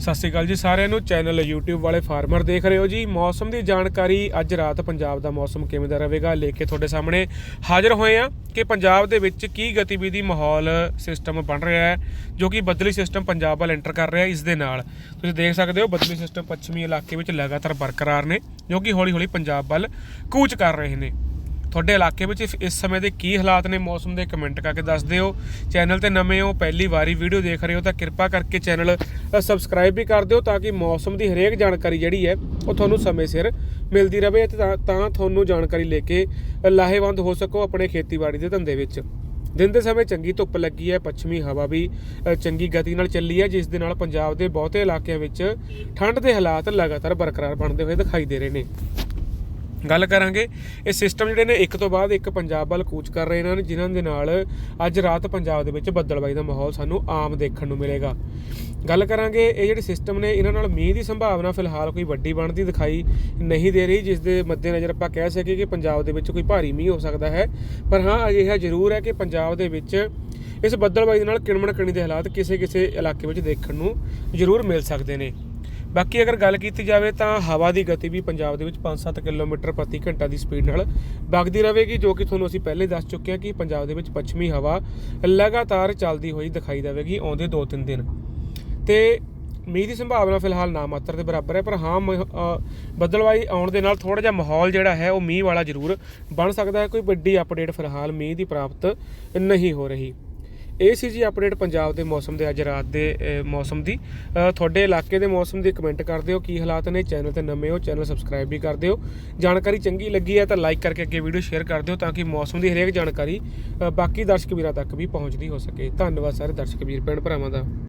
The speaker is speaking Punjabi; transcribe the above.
ਸਤਿ ਸ਼੍ਰੀ ਅਕਾਲ ਜੀ ਸਾਰਿਆਂ ਨੂੰ। ਚੈਨਲ YouTube ਵਾਲੇ ਫਾਰਮਰ ਦੇਖ ਰਹੇ ਹੋ ਜੀ। ਮੌਸਮ ਦੀ ਜਾਣਕਾਰੀ ਅੱਜ ਰਾਤ ਪੰਜਾਬ ਦਾ ਮੌਸਮ ਕਿਵੇਂ ਦਾ ਰਹੇਗਾ, ਲੈ ਕੇ ਤੁਹਾਡੇ ਸਾਹਮਣੇ ਹਾਜ਼ਰ ਹੋਏ ਆ ਕਿ ਪੰਜਾਬ ਦੇ ਵਿੱਚ ਕੀ ਗਤੀਵਿਧੀ ਮਾਹੌਲ ਸਿਸਟਮ ਬਣ ਰਿਹਾ ਹੈ, ਜੋ ਕਿ ਬਦਲੀ ਸਿਸਟਮ ਪੰਜਾਬ ਵੱਲ ਐਂਟਰ ਕਰ ਰਿਹਾ ਇਸ ਦੇ ਨਾਲ। ਤੁਸੀਂ ਦੇਖ ਸਕਦੇ ਹੋ ਬਦਲੀ ਸਿਸਟਮ ਪੱਛਮੀ ਇਲਾਕੇ ਵਿੱਚ ਲਗਾਤਾਰ ਬਰਕਰਾਰ ਨੇ, ਜੋ ਕਿ ਹੌਲੀ-ਹੌਲੀ ਪੰਜਾਬ ਵੱਲ ਕੂਚ ਕਰ ਰਹੇ ਨੇ। ਤੁਹਾਡੇ ਇਲਾਕੇ ਵਿੱਚ ਇਸ- ਸਮੇਂ ਦੇ ਕੀ ਹਾਲਾਤ ਨੇ? ਮੌਸਮ ਦੇ ਕਮੈਂਟ ਕਰਕੇ ਦੱਸ ਦਿਓ। ਚੈਨਲ ਤੇ ਨਵੇਂ ਹੋ, ਪਹਿਲੀ ਵਾਰੀ ਵੀਡੀਓ ਦੇਖ ਰਹੇ ਹੋ ਤਾਂ ਕਿਰਪਾ ਕਰਕੇ ਚੈਨਲ ਸਬਸਕ੍ਰਾਈਬ ਵੀ ਕਰ ਦਿਓ ਤਾਂ ਕਿ ਮੌਸਮ ਦੀ ਹਰੇਕ ਜਾਣਕਾਰੀ ਜਿਹੜੀ ਹੈ, ਉਹ ਤੁਹਾਨੂੰ ਸਮੇਂ ਸਿਰ ਮਿਲਦੀ ਰਹੇ ਤੇ ਤਾਂ- ਤਾਂ ਤੁਹਾਨੂੰ ਜਾਣਕਾਰੀ ਲੈ ਕੇ ਲਾਹੇਵੰਦ ਹੋ ਸਕੋ ਆਪਣੇ ਖੇਤੀਬਾੜੀ ਦੇ ਧੰਦੇ ਵਿੱਚ। ਦਿਨ ਦੇ ਸਮੇਂ ਚੰਗੀ ਧੁੱਪ ਲੱਗੀ ਹੈ, ਪੱਛਮੀ ਹਵਾ ਵੀ ਚੰਗੀ ਗਤੀ ਨਾਲ ਚੱਲੀ ਹੈ, ਜਿਸ ਦੇ ਨਾਲ ਪੰਜਾਬ ਦੇ ਬਹੁਤੇ ਇਲਾਕਿਆਂ ਵਿੱਚ ਠੰਡ ਦੇ ਹਾਲਾਤ ਲਗਾਤਾਰ ਬਰਕਰਾਰ ਬਣਦੇ ਹੋਏ ਦਿਖਾਈ ਦੇ ਰਹੇ ਨੇ। ਗੱਲ ਕਰਾਂਗੇ, ਇਹ ਸਿਸਟਮ ਜਿਹੜੇ ਨੇ ਇੱਕ ਤੋਂ ਬਾਅਦ ਇੱਕ ਪੰਜਾਬ ਵੱਲ ਕੂਚ ਕਰ ਰਹੇ ਨੇ, ਜਿਨ੍ਹਾਂ ਦੇ ਨਾਲ ਅੱਜ ਰਾਤ ਪੰਜਾਬ ਦੇ ਵਿੱਚ ਬੱਦਲਬਾਈ ਦਾ ਮਾਹੌਲ ਸਾਨੂੰ ਆਮ ਦੇਖਣ ਨੂੰ ਮਿਲੇਗਾ। ਗੱਲ ਕਰਾਂਗੇ, ਇਹ ਜਿਹੜੇ ਸਿਸਟਮ ਨੇ, ਇਹਨਾਂ ਨਾਲ ਮੀਂਹ ਦੀ ਸੰਭਾਵਨਾ ਫਿਲਹਾਲ ਕੋਈ ਵੱਡੀ ਬਣਦੀ ਦਿਖਾਈ ਨਹੀਂ ਦੇ ਰਹੀ, ਜਿਸ ਦੇ ਮੱਦੇਨਜ਼ਰ ਆਪਾਂ ਕਹਿ ਸਕੀਏ ਕਿ ਪੰਜਾਬ ਦੇ ਵਿੱਚ ਕੋਈ ਭਾਰੀ ਮੀਂਹ ਹੋ ਸਕਦਾ ਹੈ। ਪਰ ਹਾਂ, ਅਜਿਹਾ ਜ਼ਰੂਰ ਹੈ ਕਿ ਪੰਜਾਬ ਦੇ ਵਿੱਚ ਇਸ ਬੱਦਲਬਾਈ ਦੇ ਨਾਲ ਕਿਣਮਣ ਕਣੀ ਦੇ ਹਾਲਾਤ ਕਿਸੇ ਕਿਸੇ ਇਲਾਕੇ ਵਿੱਚ ਦੇਖਣ ਨੂੰ ਜ਼ਰੂਰ ਮਿਲ ਸਕਦੇ ਨੇ। ਬਾਕੀ ਅਗਰ ਗੱਲ ਕੀਤੀ ਜਾਵੇ ਤਾਂ ਹਵਾ ਦੀ ਗਤੀ ਵੀ ਪੰਜਾਬ ਦੇ ਵਿੱਚ 5-7 ਕਿਲੋਮੀਟਰ ਪ੍ਰਤੀ ਘੰਟਾ ਦੀ ਸਪੀਡ ਨਾਲ ਵਗਦੀ ਰਹੇਗੀ ਜੋ ਕਿ ਤੁਹਾਨੂੰ ਅਸੀਂ ਪਹਿਲੇ ਦੱਸ ਚੁੱਕੇ ਹਾਂ ਕਿ ਪੰਜਾਬ ਦੇ ਵਿੱਚ ਪੱਛਮੀ ਹਵਾ ਲਗਾਤਾਰ ਚੱਲਦੀ ਹੋਈ ਦਿਖਾਈ ਦੇਵੇਗੀ ਆਉਂਦੇ 2-3 ਦਿਨ। ਤੇ ਮੀਂਹ ਦੀ ਸੰਭਾਵਨਾ ਫਿਲਹਾਲ ਨਾ ਮਾਤਰ ਦੇ ਬਰਾਬਰ ਹੈ ਪਰ ਹਾਂ ਮ- ਅ, ਬੱਦਲਵਾਈ ਆਉਣ ਦੇ ਨਾਲ ਥੋੜਾ ਜਿਹਾ ਮਾਹੌਲ ਜਿਹੜਾ ਹੈ ਉਹ ਮੀਂਹ ਵਾਲਾ ਜ਼ਰੂਰ ਬਣ ਸਕਦਾ ਹੈ। ਕੋਈ ਵੱਡੀ ਅਪਡੇਟ ਫਿਲਹਾਲ ਮੀਂਹ ਦੀ ਪ੍ਰਾਪਤ ਨਹੀਂ ਹੋ ਰਹੀ। ਇਹ ਸੀ ਜੀ ਅਪਡੇਟ ਪੰਜਾਬ ਦੇ ਮੌਸਮ ਦੇ ਅੱਜ ਰਾਤ ਦੇ ਮੌਸਮ ਦੀ। ਤੁਹਾਡੇ ਇਲਾਕੇ ਦੇ ਮੌਸਮ ਦੀ ਕਮੈਂਟ ਕਰ ਦਿਓ, ਕੀ ਹਾਲਾਤ ਨੇ ਚੈਨਲ ਤੇ ਨਵੇਂ ਹੋ ਚੈਨਲ ਸਬਸਕ੍ਰਾਈਬ ਵੀ ਕਰ ਦਿਓ। ਜਾਣਕਾਰੀ ਚੰਗੀ ਲੱਗੀ ਹੈ ਤਾਂ ਲਾਈਕ ਕਰਕੇ ਅੱਗੇ ਵੀਡੀਓ ਸ਼ੇਅਰ ਕਰ ਦਿਓ ਤਾਂ ਕਿ ਮੌਸਮ ਦੀ ਹਰੇਕ ਜਾਣਕਾਰੀ ਬਾਕੀ ਦਰਸ਼ਕ ਵੀਰਾਂ ਤੱਕ ਵੀ ਪਹੁੰਚਦੀ ਹੋ ਸਕੇ। ਧੰਨਵਾਦ ਸਾਰੇ ਦਰਸ਼ਕ ਵੀਰ, ਭੈਣ ਭਰਾਵਾਂ ਦਾ।